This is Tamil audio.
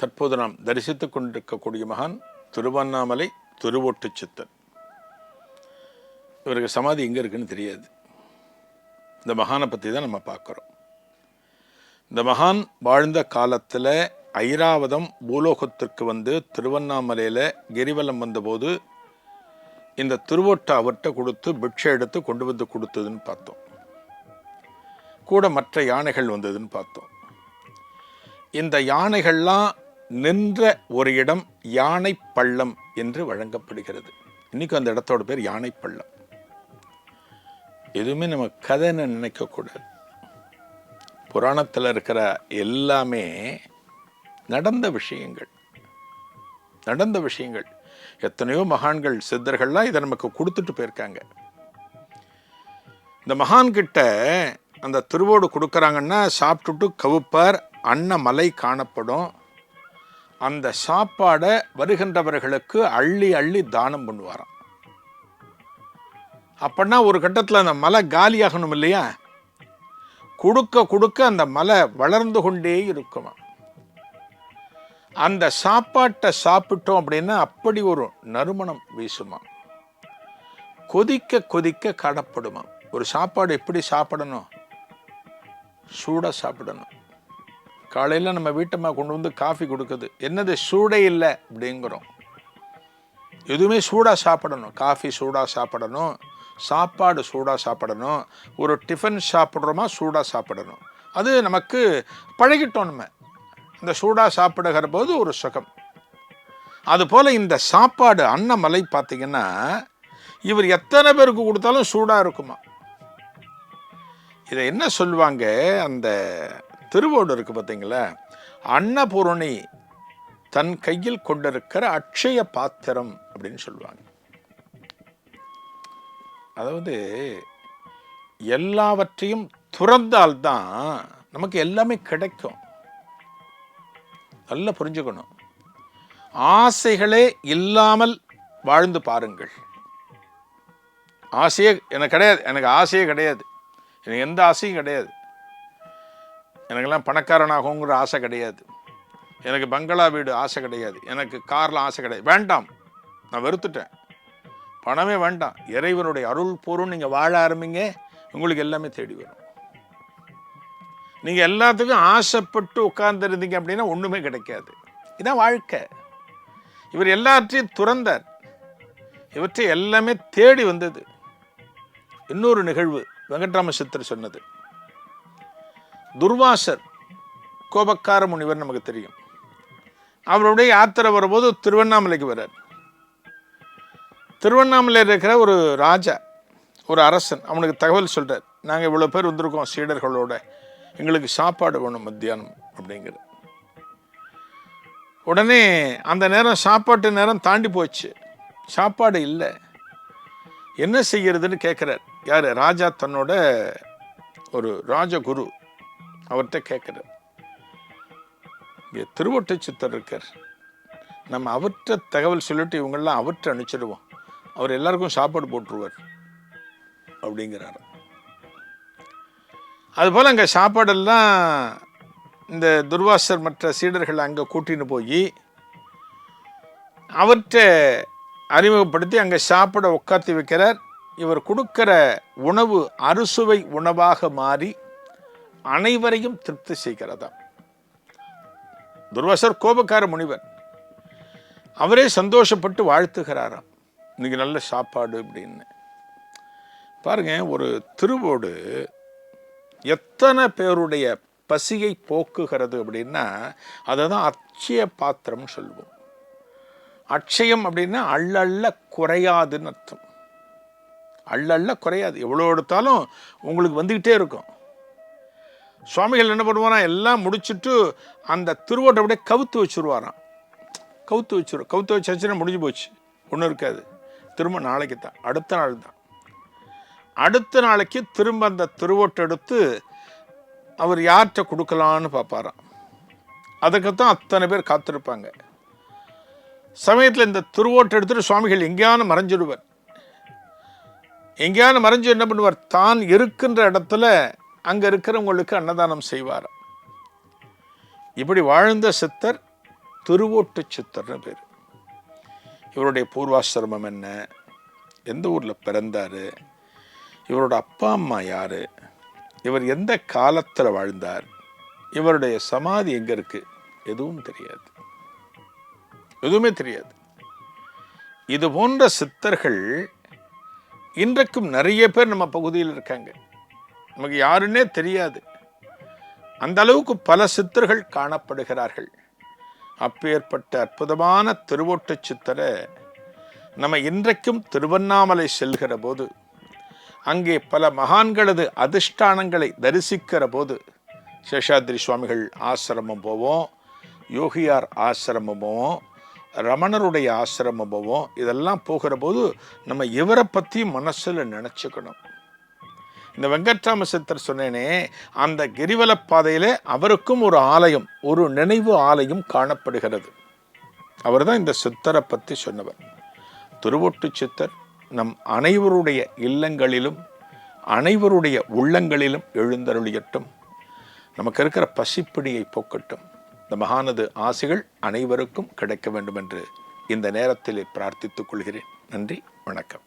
தற்போது நாம் தரிசித்துக் கொண்டிருக்கக்கூடிய மகான் திருவண்ணாமலை திருவொட்டு சித்தன் இவருக்கு சமாதி எங்கே இருக்குன்னு தெரியாது. இந்த மகானை பற்றி தான் நம்ம பார்க்குறோம். இந்த மகான் வாழ்ந்த காலத்தில் ஐராவதம் பூலோகத்திற்கு வந்து திருவண்ணாமலையில் கிரிவலம் வந்தபோது இந்த திருவொட்டை அவர்கிட்ட கொடுத்து பிக்ஷை எடுத்து கொண்டு வந்து கொடுத்ததுன்னு பார்த்தோம். கூட மற்ற யானைகள் வந்ததுன்னு பார்த்தோம். இந்த யானைகள்லாம் நின்ற ஒரு இடம் யானை பள்ளம் என்று வழங்கப்படுகிறது. இன்னைக்கு அந்த இடத்தோட பேர் யானை பள்ளம். எதுவுமே நம்ம கதைன்னு நினைக்கக்கூடாது புராணத்தில் இருக்கிற எல்லாமே நடந்த விஷயங்கள். நடந்த விஷயங்கள். எத்தனையோ மகான்கள் சித்தர்கள்லாம் இதை நமக்கு கொடுத்துட்டு போயிருக்காங்க. இந்த மகான் கிட்ட அந்த திருவோடு கொடுக்குறாங்கன்னா சாப்பிட்டுட்டு கவுப்பார் அன்னமலை காணப்படும். அந்த சாப்பாடை வருகின்றவர்களுக்கு அள்ளி அள்ளி தானம் பண்ணுவாராம். அப்படின்னா ஒரு கட்டத்தில் அந்த மலை காலியாகணும் இல்லையா? கொடுக்க கொடுக்க அந்த மலை வளர்ந்து கொண்டே இருக்குமா அந்த சாப்பாட்டை சாப்பிட்டோம் அப்படின்னா அப்படி ஒரு நறுமணம் வீசுமா கொதிக்க கொதிக்க காணப்படுமா ஒரு சாப்பாடு எப்படி சாப்பிடணும்? சூடாக சாப்பிடணும். காலையில் நம்ம வீட்டம்மா கொண்டு வந்து காஃபி கொடுக்குது. என்னது சூடே இல்லை அப்படிங்கிறோம். எதுவுமே சூடாக சாப்பிடணும். காஃபி சூடாக சாப்பிடணும். சாப்பாடு சூடாக சாப்பிடணும். ஒரு டிஃபன் சாப்பிட்றோமா சூடாக சாப்பிடணும். அது நமக்கு பழகிட்டோம் நம்ம. இந்த சூடாக சாப்பிடுகிற போது ஒரு சுகம். அதுபோல் இந்த சாப்பாடு அன்னமலை பார்த்தீங்கன்னா இவர் எத்தனை பேருக்கு கொடுத்தாலும் சூடாக இருக்குமா. இதை என்ன சொல்லுவாங்க அந்த திருவோடு இருக்கு பார்த்தீங்களா அன்னபூரணி தன் கையில் கொண்டிருக்கிற அட்சய பாத்திரம் அப்படின்னு சொல்லுவாங்க. அதாவது எல்லாவற்றையும் துறந்தால்தான் நமக்கு எல்லாமே கிடைக்கும். நல்லா புரிஞ்சுக்கணும். ஆசைகளே இல்லாமல் வாழ்ந்து பாருங்கள். ஆசையே எனக்கு கிடையாது. எனக்கு ஆசையே கிடையாது. எனக்கு எந்த ஆசையும் கிடையாது. எனக்கெல்லாம் பணக்காரனாகுங்கிற ஆசை கிடையாது. எனக்கு பங்களா வீடு ஆசை கிடையாது. எனக்கு காரில் ஆசை கிடையாது. வேண்டாம். நான் வெறுத்துட்டேன். பணமே வேண்டாம். இறைவனுடைய அருள் பொருள் நீங்கள் வாழ ஆரம்பிங்க. உங்களுக்கு எல்லாமே தேடி வரும். நீங்கள் எல்லாத்துக்கும் ஆசைப்பட்டு உட்கார்ந்துருந்தீங்க அப்படின்னா ஒன்றுமே கிடைக்காது. இதான் வாழ்க்கை. இவர் எல்லாற்றையும் துறந்தார். இவற்றை எல்லாமே தேடி வந்தது. இன்னொரு நிகழ்வு வெங்கட்ராம சித்தர் சொன்னது. துர்வாசர் கோபக்கார முனிவர் நமக்கு தெரியும். அவருடைய யாத்திரை வரும்போது திருவண்ணாமலைக்கு வர்றார். திருவண்ணாமலையில் இருக்கிற ஒரு ராஜா ஒரு அரசன் அவனுக்கு தகவல் சொல்கிறார் நாங்கள் இவ்வளோ பேர் வந்திருக்கோம் சீடர்களோட. எங்களுக்கு சாப்பாடு வேணும் மத்தியானம் அப்படிங்கிற உடனே அந்த நேரம் சாப்பாட்டு நேரம் தாண்டி போச்சு. சாப்பாடு இல்லை. என்ன செய்யறதுன்னு கேட்குறார் யார்? ராஜா தன்னோட ஒரு ராஜகுரு. அவர்கிட்ட கேட்குறார் இங்கே திருவொட்டை சித்தர் இருக்கார். நம்ம அவர்கிட்ட தகவல் சொல்லிட்டு இவங்கெல்லாம் அவர்கிட்ட அனுப்பிச்சிடுவோம். அவர் எல்லாருக்கும் சாப்பாடு போட்டுருவார். அப்படிங்கிறார். அதுபோல் அங்கே சாப்பாடெல்லாம் இந்த துர்வாசர் மற்ற சீடர்கள் அங்கே கூட்டின்னு போய் அவர்கிட்ட அறிமுகப்படுத்தி அங்கே சாப்பிட உட்காந்து வைக்கிறார். இவர் கொடுக்கிற உணவு அறுசுவை உணவாக மாறி அனைவரையும் திருப்தி செய்கிறதா? துர்வாசர் கோபக்கார முனிவர் அவரே சந்தோஷப்பட்டு வாழ்த்துகிறாராம். இன்னைக்கு நல்ல சாப்பாடு அப்படின்னு. பாருங்க ஒரு திருவோடு எத்தனை பேருடைய பசியை போக்குகிறது அப்படின்னா அதை தான் அட்சய பாத்திரம்னு சொல்லுவோம். அட்சயம் அப்படின்னா அள்ளள்ள குறையாதுன்னு அர்த்தம். அள்ளள்ள குறையாது. எவ்வளோ எடுத்தாலும் உங்களுக்கு வந்துக்கிட்டே இருக்கும். சுவாமிகள் என்ன பண்ணுவாராம்? எல்லாம் முடிச்சுட்டு அந்த திருவோட்டை அப்படியே கவுத்து வச்சுருவாராம். கவுத்து வச்சுருவோம் கவுத்து வச்சாச்சுன்னா முடிஞ்சு போச்சு. ஒன்றும் இருக்காது. திரும்ப நாளைக்கு தான். அடுத்த நாள் தான். அடுத்த நாளைக்கு திரும்ப அந்த திருவோட்டை எடுத்து அவர் யார்கிட்ட கொடுக்கலான்னு பார்ப்பாராம். அதுக்குத்தான் அத்தனை பேர் காத்திருப்பாங்க. சமயத்தில் இந்த திருவோட்டை எடுத்துட்டு சுவாமிகள் எங்கேயானு மறைஞ்சிடுவார். எங்கேயானு மறைஞ்சு என்ன பண்ணுவார்? தான் இருக்கின்ற இடத்துல அங்கே இருக்கிறவங்களுக்கு அன்னதானம் செய்வார். இப்படி வாழ்ந்த சித்தர் திருவோட்டு சித்தர்னு பேர். இவருடைய பூர்வாசிரமம் என்ன? எந்த ஊரில் பிறந்தார்? இவரோட அப்பா அம்மா யார்? இவர் எந்த காலத்தில் வாழ்ந்தார்? இவருடைய சமாதி எங்கே இருக்கு? எதுவும் தெரியாது. எதுவுமே தெரியாது. இது போன்ற சித்தர்கள் இன்றைக்கும் நிறைய பேர் நம்ம பகுதியில் இருக்காங்க. நமக்கு யாருன்னே தெரியாது. அந்த அளவுக்கு பல சித்தர்கள் காணப்படுகிறார்கள். அப்பேற்பட்ட அற்புதமான திருவொட்டு சித்தரை நம்ம இன்றைக்கும் திருவண்ணாமலை செல்கிற போது அங்கே பல மகான்களது அதிஷ்டானங்களை தரிசிக்கிற போது சேஷாத்ரி சுவாமிகள் ஆசிரமம் போவோம் யோகியார் ஆசிரமம் போவோம் ரமணருடைய ஆசிரமம் போவோம் இதெல்லாம் போகிற போது நம்ம இவரை பற்றி மனசில் நினச்சிக்கணும். இந்த வெங்கட்ராம சித்தர் சொன்னேனே அந்த கிரிவல பாதையில் அவருக்கும் ஒரு ஆலயம் ஒரு நினைவு ஆலயம் காணப்படுகிறது. அவர்தான் இந்த சித்தரை பற்றி சொன்னவர். திருவொட்டு சித்தர் நம் அனைவருடைய இல்லங்களிலும் அனைவருடைய உள்ளங்களிலும் எழுந்தருளியட்டும். நமக்கு இருக்கிற பசிப்பிடியை போக்கட்டும். இந்த மகானது ஆசைகள் அனைவருக்கும் கிடைக்க வேண்டும் என்று இந்த நேரத்தில் பிரார்த்தித்துக் கொள்கிறேன். நன்றி வணக்கம்.